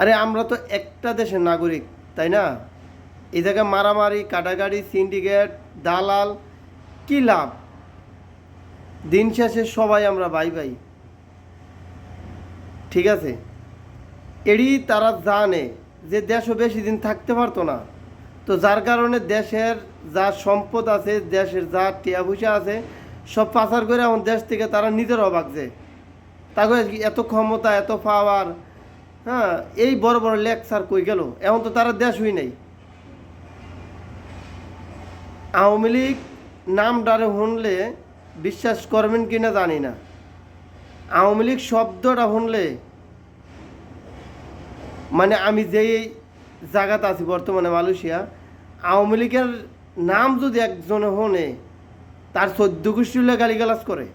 আরে আমরা তো একটা দেশের নাগরিক, তাই না? এই জায়গায় মারামারি, কাটাকাটি, সিন্ডিকেট, দালাল, কি লাভ? দিন শেষে সবাই আমরা ভাই ভাই ঠিক আছে? এরই তারা জানে যে দেশও বেশি দিন থাকতে পারতো না। তো যার কারণে দেশের যা সম্পদ আছে, দেশের যা টিয়া পয়সা আছে, সব পাচার করে এখন দেশ থেকে তারা নিজের ভাগছে তাকে এত ক্ষমতা, এত পাওয়ার হ্যাঁ এই বড় বড় লেকচার কই গেল? এখন তো তারা দেশ হই নাই। আওয়ামী লীগ নাম ডারে শুনলে বিশ্বাস করবেন কি না জানি না। আওয়ামী লীগ শব্দটা শুনলে মানে আমি যেই জায়গাতে আছি বর্তমানে মালয়েশিয়া, আওয়ামী লীগের নাম যদি একজনে শোনে, তার চোদ্দ গোষ্ঠী গালিগালাজ করে।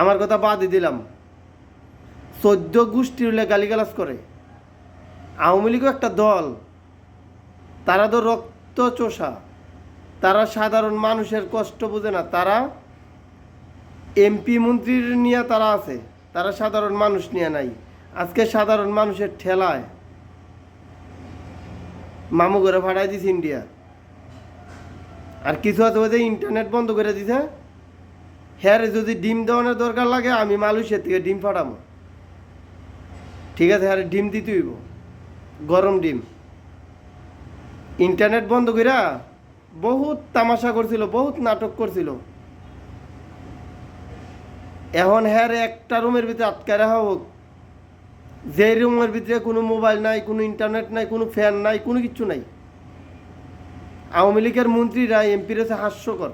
আমার কথা বাদই দিলাম। চোদ্দ গোষ্ঠী হলে গালিগালাজ করে। আওয়ামী লীগও একটা দল। তারা তো রক্ত চোষা তারা সাধারণ মানুষের কষ্ট বোঝে না। তারা এমপি মন্ত্রীর নিয়ে তারা আছে। তারা সাধারণ মানুষ নিয়ে নাই। আজকে সাধারণ মানুষের ঠেলায় মামু করে ভাড়াই দিছে ইন্ডিয়া। আর কিছু আছে ওদের ইন্টারনেট বন্ধ করে দিছে। হ্যাঁ যদি ডিম দেওয়ানোর দরকার লাগে, আমি মালয়েশিয়া থেকে ডিম ফাটাবো। ঠিক আছে হ্যাঁ ডিম দিতে হইব। গরম ডিম। ইন্টারনেট বন্ধ কইরা বহুত তামাশা করছিল, বহুত নাটক করছিল। এখন হ্যাঁ একটা রুমের ভিতরে আটকায় রাখা হোক। যে রুমের ভিতরে কোনো মোবাইল নাই, কোনো ইন্টারনেট নাই, কোনো ফ্যান নাই, কোনো কিছু নাই। আওয়ামী লীগের মন্ত্রীরা, এমপির আছে হাস্যকর।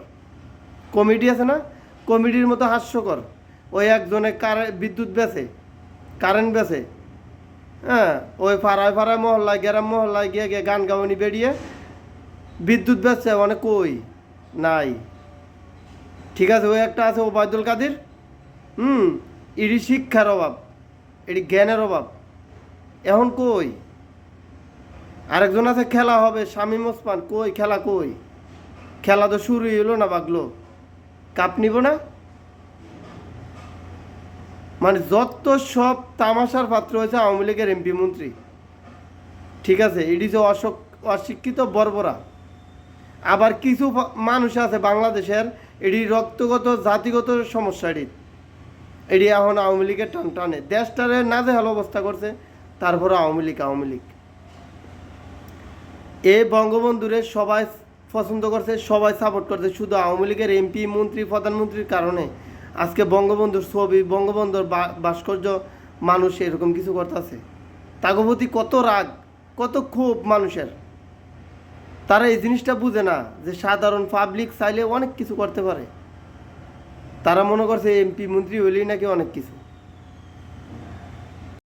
কমিটি আছে না? কমিটির মতো হাস্যকর। ওই একজনে কারে বিদ্যুৎ বেছে কারেন্ট বেছে। হ্যাঁ ওই ফাড়ায় ফাড়ায় মহল্লায়, গ্রাম মহল্লায় গিয়ে গিয়ে গান গাওয়ানি বেরিয়ে। বিদ্যুৎ বেচছে অনেক কই? নাই। ঠিক আছে, ওই একটা আছে ওবায়দুল কাদির। হুম, এটি শিক্ষার অভাব, এটি জ্ঞানের অভাব। এখন কই? আরেকজন আছে, খেলা হবে, শামীম ওসমান। কই, খেলা কই? খেলা তো শুরুই হলো না বাগলো। কাপ নিব না? মানে যত সব তামাশার পাত্র হয়েছে আওয়ামী লীগের এমপি মন্ত্রী, ঠিক আছে, এটি যে অশক, অশিক্ষিত বর্বরা। আবার কিছু মানুষ আছে বাংলাদেশের, এটি রক্তগত, জাতিগত সমস্যা এটি। এটি এখন আওয়ামী লীগের টান টানে। দেশটারে না যে ভালো অবস্থা করছে, তারপরে আওয়ামী লীগ আওয়ামী লীগ। এ বঙ্গবন্ধুরে সবাই পছন্দ করছে, সবাই সাপোর্ট করছে, শুধু আওয়ামী লীগের এমপি, মন্ত্রী, প্রধানমন্ত্রীর কারণে। আজকে বঙ্গবন্ধুর ছবি, বঙ্গবন্ধুর ভাস্কর্য মানুষ এরকম কিছু করতেছে। তাগবতী কত রাগ, কত ক্ষোভ মানুষের। তারা এই জিনিসটা বুঝে না যে সাধারণ পাবলিক চাইলে অনেক কিছু করতে পারে। তারা মনে করছে এমপি, মন্ত্রী হইলেই নাকি অনেক কিছু।